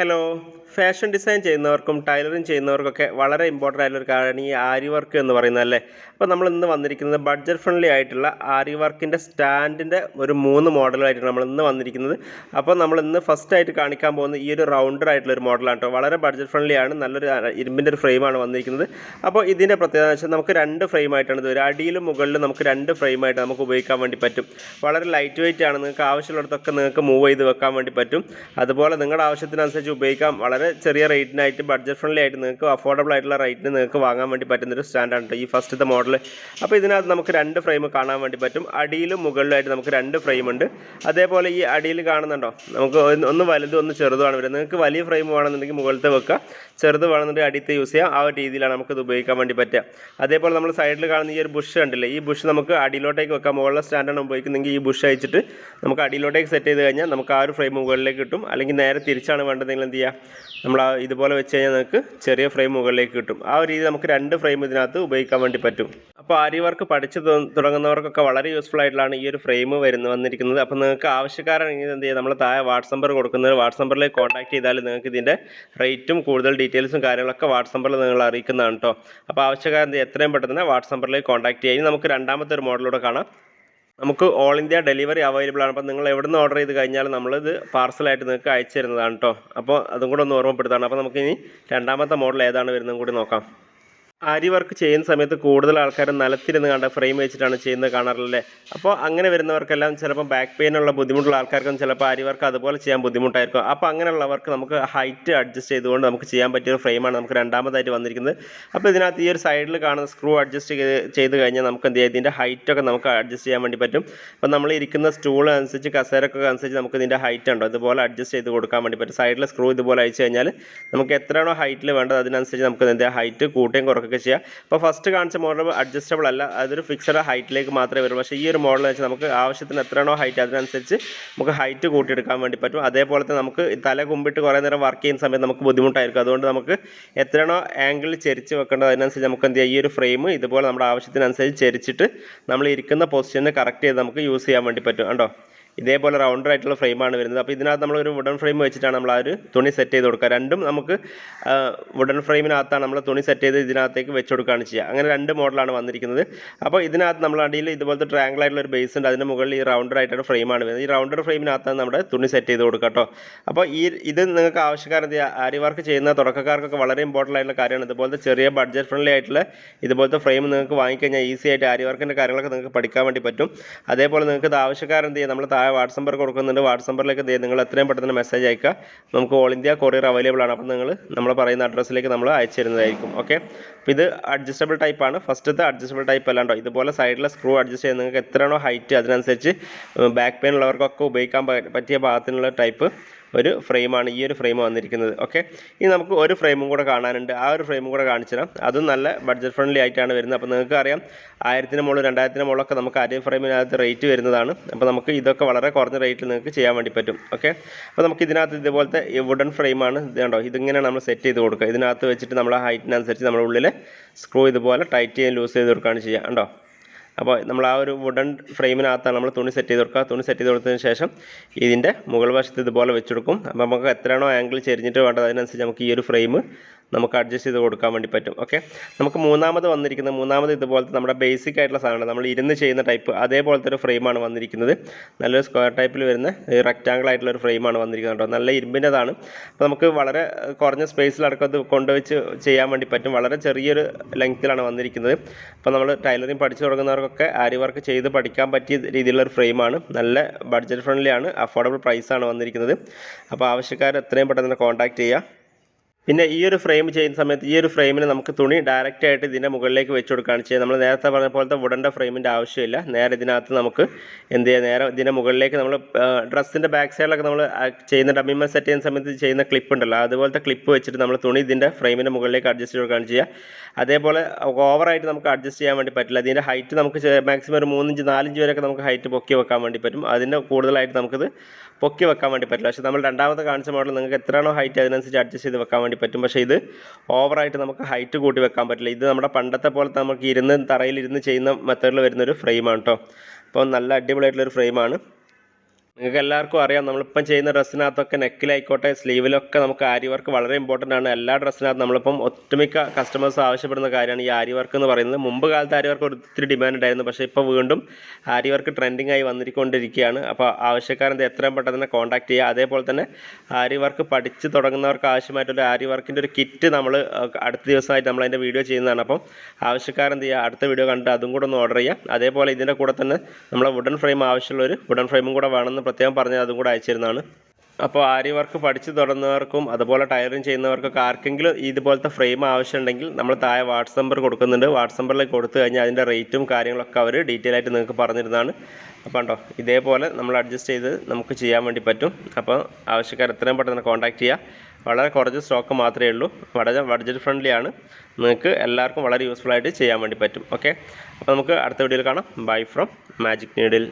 hello. Fashion design ചെയ്യുന്നവർക്കും tailoring ചെയ്യുന്നവർക്കൊക്കെ വളരെ ഇമ്പോർട്ടന്റ് ആയിട്ടുള്ള ഒരു കാര്യമാണ് ഈ ആരി വർക്ക് എന്ന് പറയുന്നത് അല്ലേ? അപ്പോൾ നമ്മൾ ഇന്ന് വന്നിരിക്കുന്നത് ബഡ്ജറ്റ് ഫ്രണ്ട്ലി ആയിട്ടുള്ള ആരി വർക്കിന്റെ സ്റ്റാൻഡിന്റെ ഒരു മൂന്ന് മോഡലായിട്ടാണ് നമ്മൾ ഇന്ന് വന്നിരിക്കുന്നത്. അപ്പോൾ നമ്മൾ ഇന്ന് ഫസ്റ്റ് ആയിട്ട് കാണിക്കാൻ പോകുന്ന ഈ ഒരു റൗണ്ടർ ആയിട്ടുള്ള ഒരു മോഡലാണ് കേട്ടോ. വളരെ ബഡ്ജറ്റ് ഫ്രണ്ട്ലി ആണ് നല്ലൊരു ഇരുമ്പിന്റെ ഒരു ഫ്രെയിമാണ് വന്നിരിക്കുന്നത്. അപ്പോൾ ഇതിന്റെ പ്രത്യേകത എന്ന് വെച്ചാൽ നമുക്ക് രണ്ട് ഫ്രെയിം ആയിട്ടാണ് ഇത് ഒരു അടിയിലും മുകളിലും നമുക്ക് രണ്ട് ഫ്രെയിം ആയിട്ട് നമുക്ക് ഉപയോഗിക്കാൻ വേണ്ടി പറ്റും. വളരെ ലൈറ്റ് വെയിറ്റ് ആണ് നിങ്ങൾക്ക് ആവശ്യമുള്ളിടത്തൊക്കെ നിങ്ങൾക്ക് മൂവ് ചെയ്ത് വെക്കാൻ വേണ്ടി പറ്റും. അതുപോലെ നിങ്ങളുടെ ആവശ്യത്തിനനുസരിച്ച് ഉപയോഗിക്കാം. വളരെ ചെറിയ റേറ്റിനായിട്ട് ബഡ്ജറ്റ് ഫ്രണ്ട്ലി ആയിട്ട് നിങ്ങൾക്ക് അഫോർഡബിൾ ആയിട്ടുള്ള റേറ്റിന് നിങ്ങൾക്ക് വാങ്ങാൻ വേണ്ടി പറ്റുന്നൊരു സ്റ്റാൻഡാണ് കേട്ടോ ഈ ഫസ്റ്റത്തെ മോഡൽ അപ്പോൾ ഇതിനകത്ത് നമുക്ക് രണ്ട് ഫ്രെയിം കാണാൻ വേണ്ടി പറ്റും. അടിയിലും മുകളിലായിട്ട് നമുക്ക് രണ്ട് ഫ്രെയിം ഉണ്ട്. അതേപോലെ ഈ അടിയിൽ കാണുന്നുണ്ടോ? നമുക്ക് ഒന്ന് ഒന്ന് വലുതും ഒന്ന് ചെറുതുമാണ് വരുന്നത്. നിങ്ങൾക്ക് വലിയ ഫ്രെയിം വേണമെന്നുണ്ടെങ്കിൽ മുകളിലത്തെ വെക്കുക. ചെറുത് വേണമെന്നുണ്ടെങ്കിൽ അടിയത്തെ യൂസ് ചെയ്യാം ആ രീതിയിലാണ് നമുക്ക് ഇത് ഉപയോഗിക്കാൻ വേണ്ടി പറ്റുക. അതേപോലെ നമ്മൾ സൈഡിൽ കാണുന്ന ഈ ഒരു ബുഷ് കണ്ടില്ലേ? ഈ ബുഷ് നമുക്ക് അടിയിലോട്ടേക്ക് വെക്കാം. മുകളിലെ സ്റ്റാൻഡാണ് ഉപയോഗിക്കുന്നതെങ്കിൽ ഈ ബുഷ് അയച്ചിട്ട് നമുക്ക് അടിയിലോട്ടേക്ക് സെറ്റ് ചെയ്ത് കഴിഞ്ഞാൽ നമുക്ക് ആ ഒരു ഫ്രെയിം മുകളിലേക്ക് കിട്ടും. അല്ലെങ്കിൽ നേരെ തിരിച്ചാണ് വേണ്ടതെങ്കിൽ എന്ത് ചെയ്യുക? നമ്മൾ ഇതുപോലെ വെച്ച് കഴിഞ്ഞാൽ നമുക്ക് ചെറിയ ഫ്രെയിം മുകളിലേക്ക് കിട്ടും. ആ ഒരു രീതി നമുക്ക് രണ്ട് ഫ്രെയിം ഇതിനകത്ത് ഉപയോഗിക്കാൻ വേണ്ടി പറ്റും. അപ്പോൾ ആരി വർക്ക് പഠിച്ച് തുടങ്ങുന്നവർക്കൊക്കെ വളരെ യൂസ്ഫുൾ ആയിട്ടുള്ളതാണ് ഈ ഒരു ഫ്രെയിം വരുന്ന വന്നിരിക്കുന്നത്. അപ്പോൾ നിങ്ങൾക്ക് ആവശ്യക്കാരാണെങ്കിൽ എന്ത് ചെയ്യുക നമ്മൾ താഴെ വാട്സ് നമ്പർ കൊടുക്കുന്നത് വാട്സ് നമ്പറിലേക്ക് കോൺടാക്ട് ചെയ്താൽ നിങ്ങൾക്ക് ഇതിന്റെ റേറ്റും കൂടുതൽ ഡീറ്റെയിൽസും കാര്യങ്ങളൊക്കെ വാട്സ് നമ്പറിൽ നിങ്ങൾ അറിയിക്കുന്നതാണ് കേട്ടോ അപ്പോൾ ആവശ്യക്കാരെന്ത് എത്രയും പെട്ടെന്ന് വാട്സ് നമ്പറിലേക്ക് കോൺടാക്ട് ചെയ്യുക ഇനി നമുക്ക് രണ്ടാമത്തെ ഒരു മോഡലൂടെ കാണാം. നമുക്ക് ഓൾ ഇന്ത്യ ഡെലിവറി അവൈലബിൾ ആണ്. അപ്പോൾ നിങ്ങൾ എവിടെ നിന്ന് ഓർഡർ ചെയ്ത് കഴിഞ്ഞാൽ നമ്മളിത് പാർസലായിട്ട് നിങ്ങൾക്ക് അയച്ചു തരുന്നതാണ് കേട്ടോ അപ്പോൾ അതും കൂടെ ഒന്ന് ഓർമ്മപ്പെടുത്താണ്. അപ്പോൾ നമുക്കിനി രണ്ടാമത്തെ മോഡൽ ഏതാണ് വരുന്നതും കൂടി നോക്കാം. ആരി വർക്ക് ചെയ്യുന്ന സമയത്ത് കൂടുതൽ ആൾക്കാർ നിലത്തിരുന്ന് കണ്ട ഫ്രെയിം വെച്ചിട്ടാണ് ചെയ്യുന്നത് കാണാറില്ലേ അപ്പോൾ അങ്ങനെ വരുന്നവർക്കെല്ലാം ചിലപ്പോൾ ബാക്ക് പെയിനുള്ള ബുദ്ധിമുട്ടുള്ള ആൾക്കാർക്കും ചിലപ്പോൾ ആരി വർക്ക് അതുപോലെ ചെയ്യാൻ ബുദ്ധിമുട്ടായിരിക്കും. അപ്പോൾ അങ്ങനെയുള്ളവർക്ക് നമുക്ക് ഹൈറ്റ് അഡ്ജസ്റ്റ് ചെയ്തുകൊണ്ട് നമുക്ക് ചെയ്യാൻ പറ്റിയ ഒരു ഫ്രെയിമാണ് നമുക്ക് രണ്ടാമതായിട്ട് വന്നിരിക്കുന്നത്. അപ്പോൾ ഇതിനകത്ത് ഈ ഒരു സൈഡിൽ കാണുന്ന സ്ക്രൂ അഡ്ജസ്റ്റ് ചെയ്ത് കഴിഞ്ഞാൽ നമുക്ക് എന്ത് ചെയ്യാം? ഇതിന്റെ ഹൈറ്റൊക്കെ നമുക്ക് അഡ്ജസ്റ്റ് ചെയ്യാൻ വേണ്ടി പറ്റും. അപ്പോൾ നമ്മൾ ഇരിക്കുന്ന സ്റ്റൂൾ അനുസരിച്ച് കസേരക്കൊക്കെ അനുസരിച്ച് നമുക്ക് ഇതിന്റെ ഹൈറ്റ് ഉണ്ടോ? ഇതുപോലെ അഡ്ജസ്റ്റ് ചെയ്ത് കൊടുക്കാൻ വേണ്ടി പറ്റും. സൈഡിലെ സ്ക്രൂ ഇതുപോലെ അയച്ചു കഴിഞ്ഞാൽ നമുക്ക് എത്രയാണോ ഹൈറ്റിൽ വേണ്ടത് അതിനനുസരിച്ച് നമുക്ക് ഇതിന്റെ ഹൈറ്റ് കൂട്ടുകയും കുറയ്ക്കുകയൊക്കെ ചെയ്യാം. അപ്പോൾ ഫസ്റ്റ് കാണിച്ച മോഡൽ അഡ്ജസ്റ്റബിൾ അല്ല അതൊരു ഫിക്സഡ് ഹൈറ്റിലേക്ക് മാത്രമേ വരുള്ളൂ പക്ഷേ ഈ ഒരു മോഡൽ വെച്ചാൽ നമുക്ക് ആവശ്യത്തിന് എത്രയാണോ ഹൈറ്റ് അതിനനുസരിച്ച് നമുക്ക് ഹൈറ്റ് കൂട്ടിയെടുക്കാൻ വേണ്ടി പറ്റും. അതേപോലെ തന്നെ നമുക്ക് തല കുമ്പിട്ട് കുറേ നേരം വർക്ക് ചെയ്യുന്ന സമയത്ത് നമുക്ക് ബുദ്ധിമുട്ടായിരിക്കും. അതുകൊണ്ട് നമുക്ക് എത്രയാണോ ആംഗിൾ ചെരിച്ച് വെക്കേണ്ടത് അതിനനുസരിച്ച് നമുക്ക് എന്ത് ചെയ്യാം? ഈ ഒരു ഫ്രെയിം ഇതുപോലെ നമ്മുടെ ആവശ്യത്തിനനുസരിച്ച് ചെരിച്ചിട്ട് നമ്മൾ ഇരിക്കുന്ന പൊസിഷന് കറക്റ്റ് ചെയ്ത് നമുക്ക് യൂസ് ചെയ്യാൻ വേണ്ടി പറ്റും. കണ്ടോ? ഇതേപോലെ റൗണ്ടർ ആയിട്ടുള്ള ഫ്രെയിമാണ് വരുന്നത്. അപ്പോൾ ഇതിനകത്ത് നമ്മൾ ഒരു വുഡൻ ഫ്രെയിം വെച്ചിട്ടാണ് നമ്മൾ ആ ഒരു തുണി സെറ്റ് ചെയ്ത് കൊടുക്കുക. രണ്ടും നമുക്ക് വുഡൻ ഫ്രെയിമിനകത്താണ് നമ്മൾ തുണി സെറ്റ് ചെയ്ത് ഇതിനകത്തേക്ക് വെച്ച് കൊടുക്കുകയാണ് ചെയ്യുക. അങ്ങനെ രണ്ട് മോഡലാണ് വന്നിരിക്കുന്നത്. അപ്പോൾ ഇതിനകത്ത് നമ്മൾ അടിയിൽ ഇതുപോലത്തെ ട്രാങ്കിൾ ആയിട്ടുള്ള ഒരു ബേസ് ഉണ്ട്. അതിന് മുകളിൽ ഈ റൗണ്ടർ ആയിട്ടുള്ള ഫ്രെയിമാണ് വരുന്നത്. ഈ റൗണ്ടർ ഫ്രെയിമിനകത്താണ് നമ്മുടെ തുണി സെറ്റ് ചെയ്ത് കൊടുക്കുക കേട്ടോ. അപ്പോൾ ഈ ഇത് നിങ്ങൾക്ക് ആവശ്യക്കാരൻ ആരി വർക്ക് ചെയ്യുന്ന തുടക്കക്കാർക്കൊക്കെ വളരെ ഇമ്പോർട്ടന്റ് ആയിട്ടുള്ള കാര്യമാണ്. ഇതുപോലത്തെ ചെറിയ ബഡ്ജറ്റ് ഫ്രണ്ട്ലി ആയിട്ടുള്ള ഇതുപോലത്തെ ഫ്രെയിം നിങ്ങൾക്ക് വാങ്ങിക്കഴിഞ്ഞാൽ ഈസി ആയിട്ട് ആരി വർക്കിന്റെ കാര്യങ്ങളൊക്കെ നിങ്ങൾക്ക് പഠിക്കാൻ വേണ്ടി പറ്റും. അതേപോലെ നിങ്ങൾക്ക് ഇത് ആവശ്യക്കാരൻ നമ്മൾ താഴെ വാട്സ് നമ്പർ കൊടുക്കുന്നുണ്ട്. വാട്സ് നമ്പറിലേക്ക് നിങ്ങൾ എത്രയും പെട്ടെന്ന് മെസ്സേജ് അയക്കുക. നമുക്ക് ഓൾ ഇന്ത്യ കൊറിയർ അവൈലബിൾ ആണ്. അപ്പോൾ നിങ്ങൾ നമ്മൾ പറയുന്ന അഡ്രസ്സിലേക്ക് നമ്മൾ അയച്ചു തരുന്നതായിരിക്കും. ഓക്കെ അപ്പോൾ ഇത് അഡ്ജസ്റ്റബിൾ ടൈപ്പ് ആണ്. ഫസ്റ്റത്തെ അഡ്ജസ്റ്റബിൾ ടൈപ്പ് അല്ലാണ്ടോ? ഇതുപോലെ സൈഡിലെ സ്ക്രൂ അഡ്ജസ്റ്റ് ചെയ്യാൻ നിങ്ങൾക്ക് എത്രയാണോ ഹൈറ്റ് അതിനനുസരിച്ച് ബാക്ക് പെയിൻ ഉള്ളവർക്കൊക്കെ ഉപയോഗിക്കാൻ പറ്റിയ ഭാഗത്തിനുള്ള ടൈപ്പ് ഒരു ഫ്രെയിമാണ് ഈ ഒരു ഫ്രെയിം വന്നിരിക്കുന്നത്. ഓക്കെ? ഇനി നമുക്ക് ഒരു ഫ്രെയിമും കൂടെ കാണാനുണ്ട്. ആ ഒരു ഫ്രെയിമും കൂടെ കാണിച്ചു തരാം. അതും നല്ല ബഡ്ജറ്റ് ഫ്രണ്ട്ലി ആയിട്ടാണ് വരുന്നത്. അപ്പോൾ നിങ്ങൾക്ക് അറിയാം ആയിരത്തിന് മുകളിൽ രണ്ടായിരത്തിന് മുകളിലൊക്കെ നമുക്ക് അരി ഫ്രെയിമിനകത്ത് റേറ്റ് വരുന്നതാണ്. അപ്പോൾ നമുക്ക് ഇതൊക്കെ വളരെ കുറഞ്ഞ റേറ്റിൽ നിങ്ങൾക്ക് ചെയ്യാൻ വേണ്ടി പറ്റും. ഓക്കെ? അപ്പോൾ നമുക്ക് ഇതിനകത്ത് ഇതുപോലത്തെ വുഡൻ ഫ്രെയിമാണ് ഇത് കണ്ടോ? ഇതിങ്ങനെ നമ്മൾ സെറ്റ് ചെയ്ത് കൊടുക്കുക. ഇതിനകത്ത് വെച്ചിട്ട് നമ്മൾ ഹൈറ്റിനനുസരിച്ച് നമ്മുടെ ഉള്ളിൽ സ്ക്രൂ ഇതുപോലെ ടൈറ്റ് ചെയ്യാൻ ലൂസ് ചെയ്ത് കൊടുക്കുകയാണ് ചെയ്യുക. കണ്ടോ? അപ്പോൾ നമ്മൾ ആ ഒരു വുഡൻ ഫ്രെയിമിനകത്താണ് നമ്മൾ തുണി സെറ്റ് ചെയ്ത് കൊടുക്കുക. തുണി സെറ്റ് ചെയ്ത് കൊടുത്തതിന് ശേഷം ഇതിന്റെ മുകൾ വശത്ത് ഇതുപോലെ വെച്ച് കൊടുക്കും. അപ്പോൾ നമുക്ക് എത്രയാണോ ആംഗിൾ ചെരിഞ്ഞിട്ട് വേണ്ടത് അതിനനുസരിച്ച് നമുക്ക് ഈ ഒരു ഫ്രെയിം നമുക്ക് അഡ്ജസ്റ്റ് ചെയ്ത് കൊടുക്കാൻ വേണ്ടി പറ്റും. ഓക്കെ നമുക്ക് മൂന്നാമത് വന്നിരിക്കുന്നത് മൂന്നാമത് ഇതുപോലത്തെ നമ്മുടെ ബേസിക് ആയിട്ടുള്ള സാധനമാണ്. നമ്മൾ ഇരുന്ന് ചെയ്യുന്ന ടൈപ്പ് അതേപോലത്തെ ഒരു ഫ്രെയിമാണ് വന്നിരിക്കുന്നത്. നല്ലൊരു സ്ക്വയർ ടൈപ്പിൽ വരുന്ന റെക്റ്റാങ്കിൾ ആയിട്ടുള്ള ഒരു ഫ്രെയിമാണ് വന്നിരിക്കുന്നത് കേട്ടോ. നല്ല ഇരുമ്പിന്റെതാണ്. അപ്പോൾ നമുക്ക് വളരെ കുറഞ്ഞ സ്പേസിലടക്കം അത് കൊണ്ടുവച്ച് ചെയ്യാൻ വേണ്ടി പറ്റും. വളരെ ചെറിയൊരു ലെങ്ത്തിലാണ് വന്നിരിക്കുന്നത്. അപ്പോൾ നമ്മൾ ടൈലറിങ് പഠിച്ചു തുടങ്ങുന്നവർക്കൊക്കെ ആരി വർക്ക് ചെയ്ത് പഠിക്കാൻ പറ്റിയ രീതിയിലുള്ള ഒരു ഫ്രെയിമാണ് നല്ല ബഡ്ജറ്റ് ഫ്രണ്ട്ലിയാണ് അഫോർഡബിൾ പ്രൈസാണ് വന്നിരിക്കുന്നത്. അപ്പോൾ ആവശ്യക്കാർ എത്രയും പെട്ടെന്ന് കോൺടാക്ട് ചെയ്യുക പിന്നെ ഈ ഒരു ഫ്രെയിം ചെയ്യുന്ന സമയത്ത് ഈ ഒരു ഫ്രെയിമിന് നമുക്ക് തുണി ഡയറക്റ്റ് ആയിട്ട് ഇതിന്റെ മുകളിലേക്ക് വെച്ച് കൊടുക്കുകയാണ് ചെയ്യുക നമ്മൾ നേരത്തെ പറഞ്ഞ പോലത്തെ വുഡന്റെ ഫ്രെയിമിന്റെ ആവശ്യമില്ല. നേരെ ഇതിനകത്ത് നമുക്ക് എന്ത് ചെയ്യുക നേരെ ഇതിന്റെ മുകളിലേക്ക് നമ്മൾ ഡ്രസ്സിന്റെ ബാക്ക് സൈഡിലൊക്കെ നമ്മൾ ചെയ്യുന്ന ഡമ്മിമ സെറ്റ് ചെയ്യുന്ന സമയത്ത് ചെയ്യുന്ന ക്ലിപ്പ് ഉണ്ടല്ലോ. അതുപോലത്തെ ക്ലിപ്പ് വെച്ചിട്ട് നമ്മൾ തുണി ഇതിന്റെ ഫ്രെയിമിന്റെ മുകളിലേക്ക് അഡ്ജസ്റ്റ് കൊടുക്കുകയാണ് ചെയ്യുക. അതേപോലെ ഓവറായിട്ട് നമുക്ക് അഡ്ജസ്റ്റ് ചെയ്യാൻ വേണ്ടി പറ്റില്ല. ഇതിന്റെ ഹൈറ്റ് നമുക്ക് മാക്സിമം ഒരു മൂന്നിഞ്ച് നാലിഞ്ച് വരെയൊക്കെ നമുക്ക് ഹൈറ്റ് പൊക്കി വെക്കാൻ വേണ്ടി പറ്റും. അതിന്റെ കൂടുതലായിട്ട് നമുക്കിത് പൊക്കി വെക്കാൻ വേണ്ടി പറ്റില്ല. പക്ഷേ നമ്മൾ രണ്ടാമത്തെ കാണിച്ച മോഡൽ നിങ്ങൾക്ക് എത്രയാണോ ഹൈറ്റ് അതിനനുസരിച്ച് അഡ്ജസ്റ്റ് ചെയ്ത് വെക്കാൻ വേണ്ടി പറ്റും. പക്ഷേ ഇത് ഓവറായിട്ട് നമുക്ക് ഹൈറ്റ് കൂട്ടി വെക്കാൻ പറ്റില്ല. ഇത് നമ്മുടെ പണ്ടത്തെ പോലത്തെ നമുക്ക് ഇരുന്ന് തറയിലിരുന്ന് ചെയ്യുന്ന മെത്തേഡിൽ വരുന്നൊരു ഫ്രെയിമാണ് കേട്ടോ അപ്പോൾ നല്ല അടിപൊളിയായിട്ടുള്ളൊരു ഫ്രെയിമാണ്. നിങ്ങൾക്ക് എല്ലാവർക്കും അറിയാം. നമ്മളിപ്പം ചെയ്യുന്ന ഡ്രസ്സിനകത്തൊക്കെ നെക്കിലായിക്കോട്ടെ സ്ലീവിലൊക്കെ നമുക്ക് ആരി വർക്ക് വളരെ ഇമ്പോർട്ടന്റ് ആണ്. എല്ലാ ഡ്രസ്സിനകത്തും നമ്മളിപ്പം ഒട്ടുമിക്ക കസ്റ്റമേഴ്സ് ആവശ്യപ്പെടുന്ന കാര്യമാണ് ഈ ആരി വർക്ക് എന്ന് പറയുന്നത്. മുമ്പ് കാലത്ത് ആരി വർക്ക് ഒത്തിരി ഡിമാൻഡ് ഉണ്ടായിരുന്നു. പക്ഷേ ഇപ്പോൾ വീണ്ടും ആരി വർക്ക് ട്രെൻഡിങ് ആയി വന്നിരിക്കൊണ്ടിരിക്കുകയാണ്. അപ്പോൾ ആവശ്യക്കാരൻ എത്രയും പെട്ടെന്ന് തന്നെ കോൺടാക്ട് ചെയ്യുക. അതേപോലെ തന്നെ ആരി വർക്ക് പഠിച്ച് തുടങ്ങുന്നവർക്ക് ആവശ്യമായിട്ടൊരു ആരി വർക്കിന്റെ ഒരു കിറ്റ് നമ്മൾ അടുത്ത ദിവസമായിട്ട് നമ്മൾ അതിന്റെ വീഡിയോ ചെയ്യുന്നതാണ്. അപ്പം ആവശ്യക്കാരൻ എന്ത് ചെയ്യുക? അടുത്ത വീഡിയോ കണ്ടിട്ട് അതും കൂടെ ഒന്ന് ഓർഡർ ചെയ്യുക. അതേപോലെ ഇതിന്റെ കൂടെ തന്നെ നമ്മളെ വുഡൻ ഫ്രെയിം ആവശ്യമുള്ളൊരു വുഡൻ ഫ്രെയിമും കൂടെ വേണമെന്ന് പ്രത്യേകം പറഞ്ഞ് അതും കൂടെ അയച്ചു തരുന്നതാണ് അപ്പോൾ ആരി വർക്ക് പഠിച്ചു തുടങ്ങുന്നവർക്കും അതുപോലെ ടയറിങ് ചെയ്യുന്നവർക്കൊക്കെ ആർക്കെങ്കിലും ഇതുപോലത്തെ ഫ്രെയിം ആവശ്യമുണ്ടെങ്കിൽ നമ്മൾ താഴെ വാട്സ് നമ്പർ കൊടുക്കുന്നുണ്ട്. വാട്സ് നമ്പറിലേക്ക് കൊടുത്തു കഴിഞ്ഞാൽ അതിന്റെ റേറ്റും കാര്യങ്ങളൊക്കെ അവർ ഡീറ്റെയിൽ ആയിട്ട് നിങ്ങൾക്ക് പറഞ്ഞിരുന്നതാണ്. അപ്പോൾ കണ്ടോ ഇതേപോലെ നമ്മൾ അഡ്ജസ്റ്റ് ചെയ്ത് നമുക്ക് ചെയ്യാൻ വേണ്ടി പറ്റും. അപ്പോൾ ആവശ്യക്കാർ എത്രയും പെട്ടെന്ന് കോൺടാക്ട് ചെയ്യുക. വളരെ കുറച്ച് സ്റ്റോക്ക് മാത്രമേ ഉള്ളൂ. വളരെ ബഡ്ജറ്റ് ഫ്രണ്ട്ലി ആണ്. നിങ്ങൾക്ക് എല്ലാവർക്കും വളരെ യൂസ്ഫുൾ ആയിട്ട് ചെയ്യാൻ വേണ്ടി പറ്റും. ഓക്കെ അപ്പോൾ നമുക്ക് അടുത്ത വീഡിയോയിൽ കാണാം. Bye from magic needle